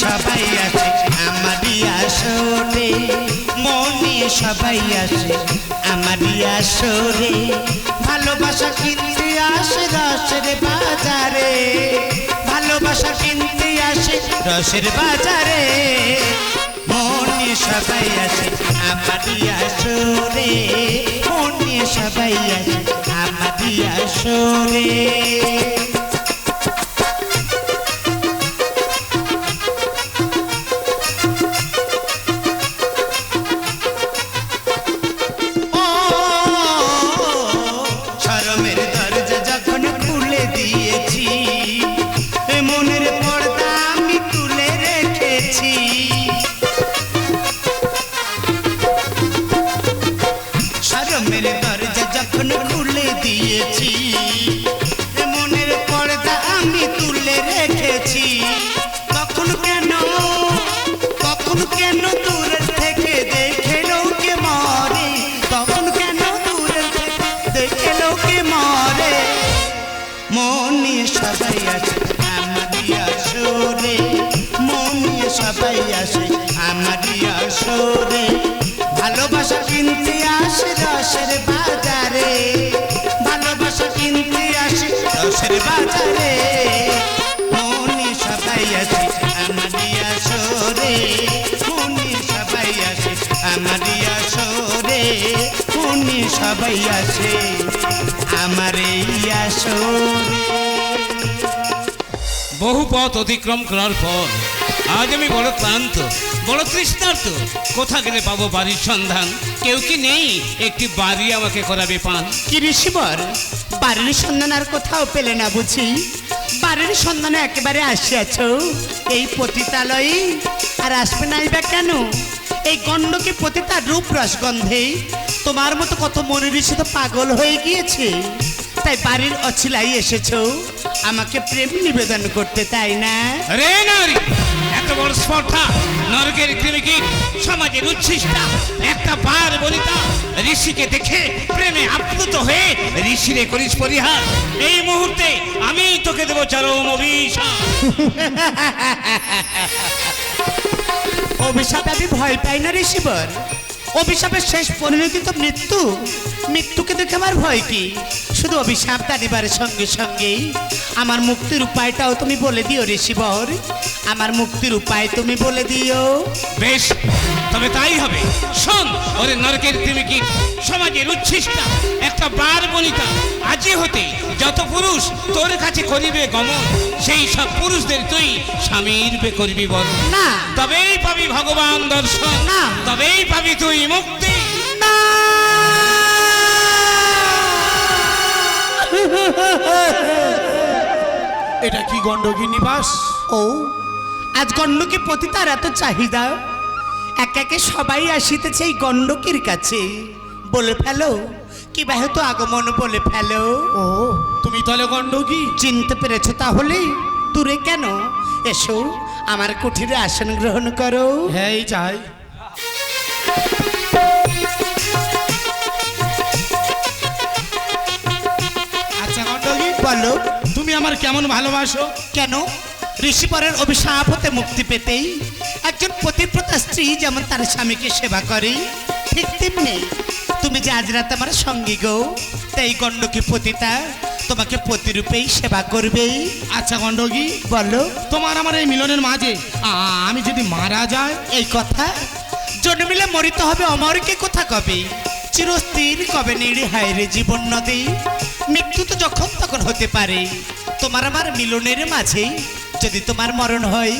সবাই আছে। আমারই আসরে মনে সবাই আছে। আমারই আসরে ভালোবাসা কিনতে আসে রসের বাজারে। ভালোবাসা কিনতে আসে রসের বাজারে। মনে সবাই আছে। আমারই আসরে মনে সবাই আছে। আমারই আসরে যখন খুলে দিয়েছি মনের পর্দা আমি তুলে রেখেছি তখন কেন তখন কেন দূরের থেকে দেখে লোকে মরে তখন কেন দূরের দেখে লোকে মরে মনে সবাই আছে আমারই আসরে মনে সবাই আসে আমারই আসরে ভালোবাসা কিনতে আসে রসের বাজারে। ভালোবাসা কিনতে আসে রসের বাজারে। মনে সবাই আছে আমারই আসরে। মনে সবাই আছে আমারই আসরে। মনে সবাই আছে আমার এই বহু পথ অতিক্রম করার পর আজ আমি বড় ক্লান্ত বড় তৃষ্ণার্ত। কোথা গেলে পাবো বাড়ির সন্ধান? কেউ কি নেই? একটি বাড়ি আমাকে করাবে পান। কি ঋষিবর? বাড়ির সন্ধান আর কোথাও পেলে না বুঝি। বাড়ির সন্ধানে একেবারে আসিয়াছ। এই পতিতালয়ে আর আসবে নাই বা কেন? এই গণ্ডকে পতিতার রূপ রসগন্ধে। তোমার মতো কত মনে ঋষি তো পাগল হয়ে গিয়েছে। তাই বাড়ির অছিলাই এসেছ। আমাকে প্রেম নিবেদন করতে তাই না? রে নারী! বড় স্পর্ধা নরকের ক্রিমিকিট সমাজের উচ্ছিষ্টা একটা বার বলিতা ঋষিকে দেখে প্রেমে আপ্লুত হয়ে ঋষিরে করিস পরিহার। এই মুহূর্তে আমি তোকে দেবো চরম অভিশাপ। অভিশাপ আমি ভয় পাই না ঋষিবর। অভিশাপের শেষ পরিণতি তো মৃত্যু। মৃত্যুকে দেখে আমার ভয় কি? শুধু অভিশাপ দাঁড়িবার সঙ্গে সঙ্গেই আমার মুক্তির উপায়টাও তুমি বলে দিও, ঋষিবর। আমার মুক্তির উপায় তুমি বলে দিও। বেশ, তবে তাই হবে। শোন, ওরে নরকের তুমি কি সমাজের উচ্ছিষ্টা? একটা বার বনিতা আজি হতে যত পুরুষ তোর কাছে করিবে গমন সেই সব পুরুষদের তুই স্বামীর বে করবি বল। না। তবেই পাবি ভগবান দর্শন না। তবেই পাবি তুই মুক্তি। না। এটা কি গণ্ডকী নিবাস ও আজ গণ্ডকী পতিতার এত চাহিদা? এক একে সবাই আসিতেছে এই গণ্ডকীর কাছে। বলে ফেলো। কি ব্যাহত আগমন বলে ফেলো? ও। তুমি তাহলে গণ্ডকী চিনতে পেরেছ তাহলে? দূরে কেন? এসো আমার কুঠিরে আসন গ্রহণ করো। হ্যাঁ এই চাই আচ্ছা গণ্ডকী বলো। তুমি আমার কেমন ভালোবাসো? কেন? ঋষিপরের অভিশাপ হতে মুক্তি পেতেই একজন পতিপ্রতা স্ত্রী যেমন তার স্বামীকে সেবা করে ঠিক তেমনি তুমি যে আজ রাত আমার সঙ্গী গো তাই গণ্ডকী পতিতা তোমাকে প্রতিরূপেই সেবা করবে। আচ্ছা গণ্ডকী বলো। তোমার আমার এই মিলনের মাঝে আমি যদি মারা যাই? এই কথা? জন্মিলে মরিতে হবে অমরকে কথা কবে? চিরস্থির কবে নিড়ি হায় রে জীবন নদী? মৃত্যু তো যখন তখন হতে পারে। তোমার আমার মিলনের মাঝে যদি তোমার মরণ হয়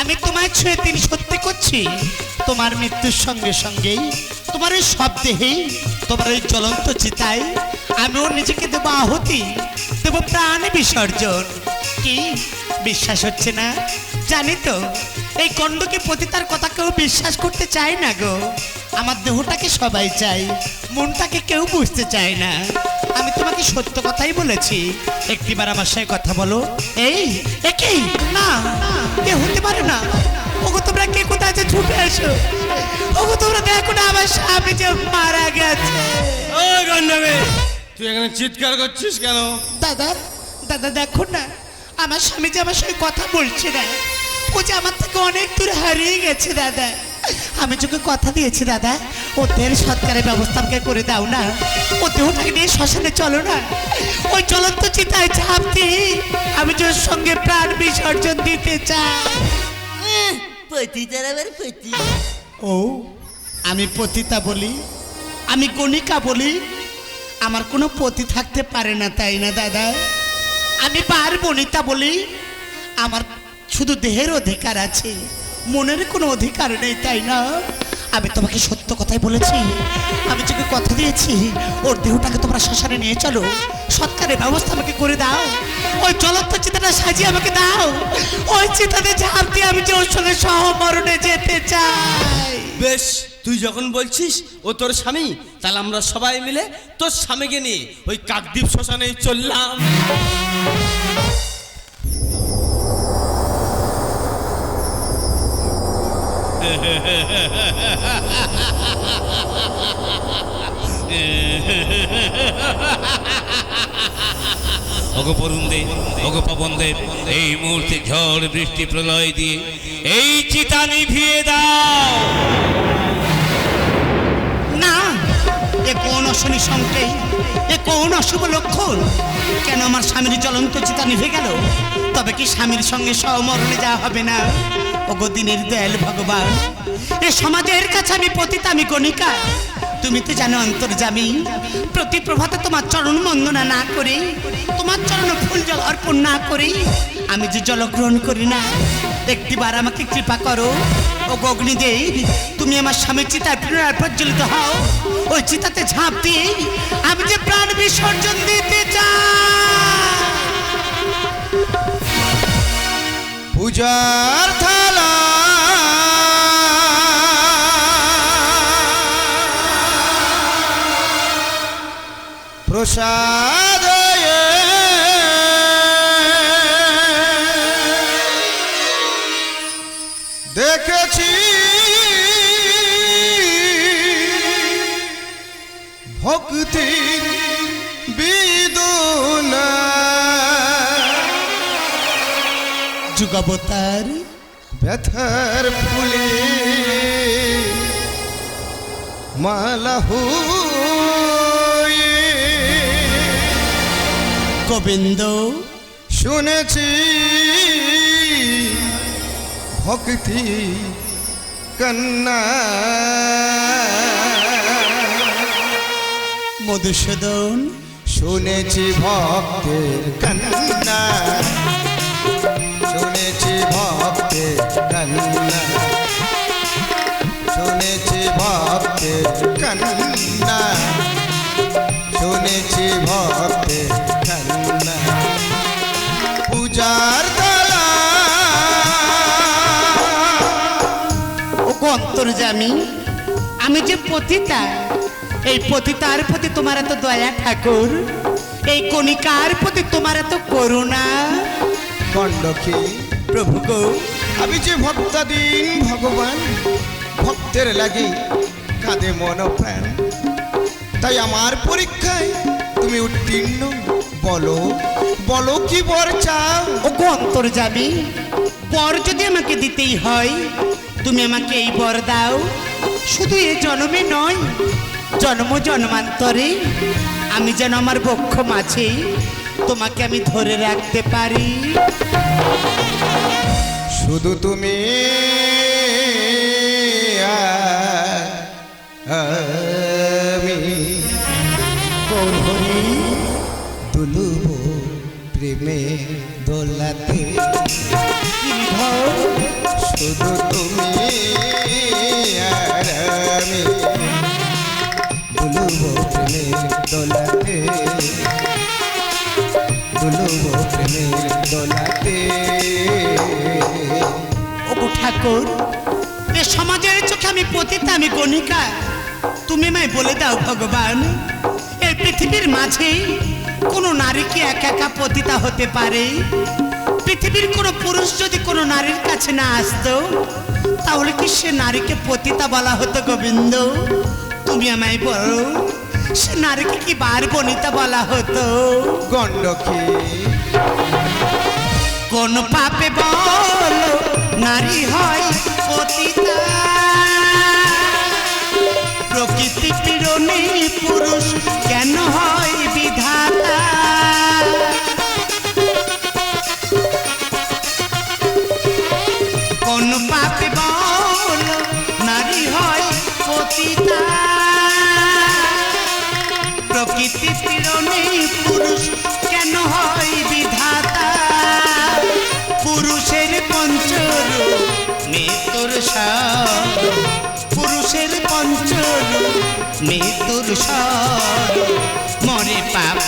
আমি তোমায় ছুঁয়ে তিন সত্যি করছি। তোমার মৃত্যুর সঙ্গে সঙ্গেই, তোমার ওই সব দেহেই তোমার ওই জ্বলন্ত চিতায় আমিও নিজেকে দেবো আহুতি, দেবো প্রাণ বিসর্জন। কি? বিশ্বাস হচ্ছে না? জানি তো, এই গণ্ডকে পতিতার কথা কেউ বিশ্বাস করতে চায় না গো। আমার দেহটাকে সবাই চাই মনটাকে কেউ বুঝতে চায় না। আমি তোমাকে সত্য কথাই বলেছি, একটিবার আমার সাথে কথা বলো। এই, একই? না কে হতে পারে না। ছুটে এসো। ওগো তোমরা দেখো না আমার স্বামী যে মারা গেছে। ও গণ্ডবে তুই এখানে চিৎকার করছিস কেন? দাদা দাদা দেখো না আমার স্বামী যে আমার সঙ্গে কথা বলছে না ও যে আমার থেকে অনেক দূরে হারিয়ে গেছে দাদা। আমি তোকে কথা দিয়েছি দাদা ও তেল সৎকারের ব্যবস্থা আমাকে করে দাও না। ও দেহটাকে নিয়ে শ্মশানে চলো না। ওই চলন্ত চিতায় ঝাঁপ দিয়ে আমি তোর সঙ্গে প্রাণ বিসর্জন দিতে চাই। পতি তার আবার পতি। ও, আমি পতিতা বলি, আমি গণিকা বলি, আমার কোনো পতি থাকতে পারে না, তাই না, দাদা? আমি পার বনিতা বলি, আমার শুধু দেহের অধিকার আছে, মনের কোনো অধিকার নেই, তাই না? আমি তোমাকে সত্য কথাই বলেছি। আমি তোকে কথা দিয়েছি। ওর দেহটাকে তোমরা শ্মশানে নিয়ে চলো। সৎকারের ব্যবস্থা আমাকে করে দাও। ওই চলন্ত চিতাটা সাজিয়ে আমাকে দাও। ওই চিতাতে ঝাঁপ দিয়ে আমি যে ওর সঙ্গে সহমরণে যেতে চাই। বেশ, তুই যখন বলছিস, ও তোর স্বামী, তাহলে আমরা সবাই মিলে তোর স্বামীকে নিয়ে ওই কাকদ্বীপ শ্মশানে চললাম। এই মুহূর্তে ঝড় বৃষ্টি প্রলয় দিয়ে এই চিতা নিভিয়ে দাও। না, এ কোন অশনি সংকেত এ কোন অশুভ লক্ষণ? কেন আমার স্বামীর জ্বলন্ত চিতা নিভে গেল? তবে কি স্বামীর সঙ্গে সমরণে যাওয়া হবে না? ওগো দিনের দয়াল ভগবান। এ সমাজের কাছে আমি পতিত, আমি গণিকা তুমি তো জানো অন্তর্জামী প্রতি প্রভাতে তোমার চরণ বন্দনা না করে। তোমার চরণ ফুল জল অর্পণ না করে। আমি যে জল গ্রহণ করি না, একটিবার আমাকে কৃপা করো। ও অগ্নিদেব, তুমি আমার স্বামীর চিতায় পুনরায় প্রজ্বলিত হও। ওই চিতাতে ঝাঁপ দিয়ে আমি যে প্রাণ বিসর্জন দিতে চাই। পূজার প্রসাদ দেখেছি ভক্তি বিদুনা। যুগাবতার ফুলে। মালা গোবিন্দ। শুনেছি ভক্তি কন্যা। মধুসূদন। শুনেছি ভক্তের কন্যা। শুনেছি ভক্তের কন্যা। শুনেছি ভক্তের কন্যা। শুনেছি ভক্তের অন্তর্জামী আমি যে পতিতা এই পতিতার প্রতি তোমার এত দয়া ঠাকুর এই কণিকার প্রতি তোমার এত করুণা। গণ্ডকী প্রভু গো। আমি যে ভক্তাধীন ভগবান ভক্তের লাগি কাঁদে মন প্রাণ। তাই আমার পরীক্ষায় তুমি উত্তীর্ণ বলো বলো কি বর চাও? ও গো অন্তর্জামী বর যদি আমাকে দিতেই হয় তুমি আমাকে এই বর দাও। শুধু এ জন্মে নয় জন্ম জন্মান্তরে আমি যেন আমার বক্ষ মাঝে তোমাকে আমি ধরে রাখতে পারি। শুধু তুমি আমি দুলুব প্রেমে দোলাতে। শুধু তুমি ঠাকুর, এ সমাজের চোখে আমি পতিতা, আমি গণিকা তুমি আমায় বলে দাও, ভগবান এই পৃথিবীর মাঝে কোনো নারী কি একা একা পতিতা হতে পারে? পৃথিবীর কোনো পুরুষ যদি কোনো নারীর কাছে না আসতো, তাহলে কি সে নারীকে পতিতা বলা হতো, গোবিন্দ? তুমি আমায় বলো সে নারীকে কি বার বনিতা বলা হতো? গণ্ডকে। কোন পাপে বল নারী হয় পতিতা। প্রকৃতি পীড়নে পুরুষ কেন হয়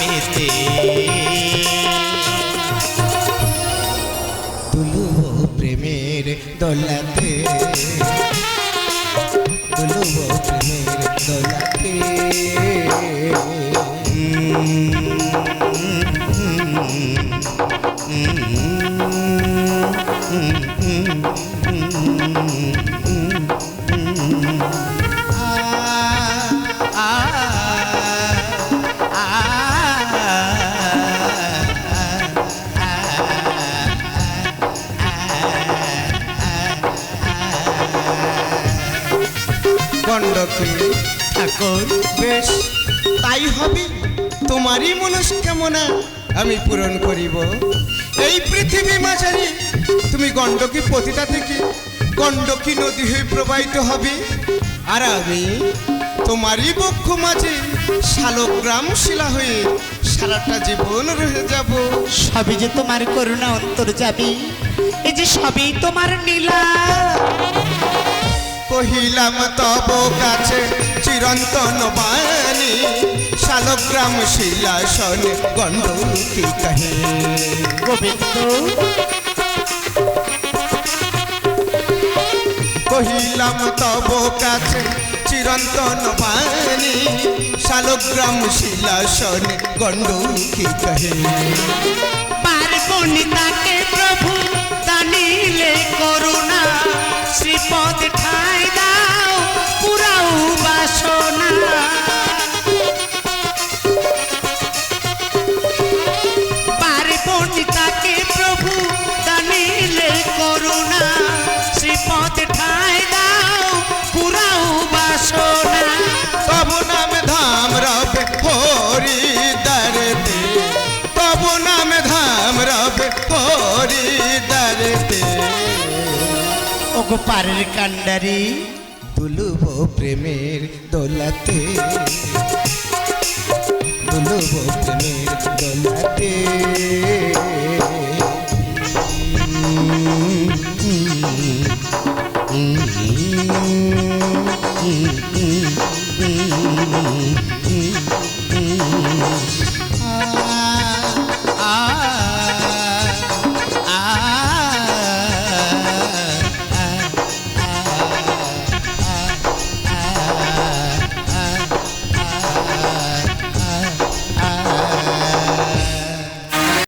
পাপেতে দুলুব প্রেমের দোলাতে। দুলুব প্রেমের দোলাতে। গণ্ডকে ঠাকুর বেশ, তাই হবে। তোমারই মনস্কামনা আমি পূরণ করিব। এই পৃথিবী মাঝারি, তুমি গণ্ডকী পতিতা থেকে গণ্ডকী নদী হয়ে প্রবাহিত হবে। আর আমি তোমারই বক্ষ মাঝে শালগ্রাম শিলা হয়ে সারাটা জীবন রয়ে যাব। সবই যে তোমার করুণা অন্তর যাবি এই যে সবই তোমার নীলা। কহিলাম তব কাছে চিরন্তন বাণী শালগ্রাম শিলাসন গণ্ডকী কহে গোবিন্দ। কহিলাম তব কাছে চিরন্তন বাণী শালগ্রাম শিলাসন গণ্ডকী কহে পার্বণিতাকে প্রভু দানিলে করুণা। শ্রীপদ ঠাই দাও পুরাও বাসনা ওগো পারের কান্ডারি দুলুব প্রেমের দোলাতে। দুলুব প্রেমের দোলাতে।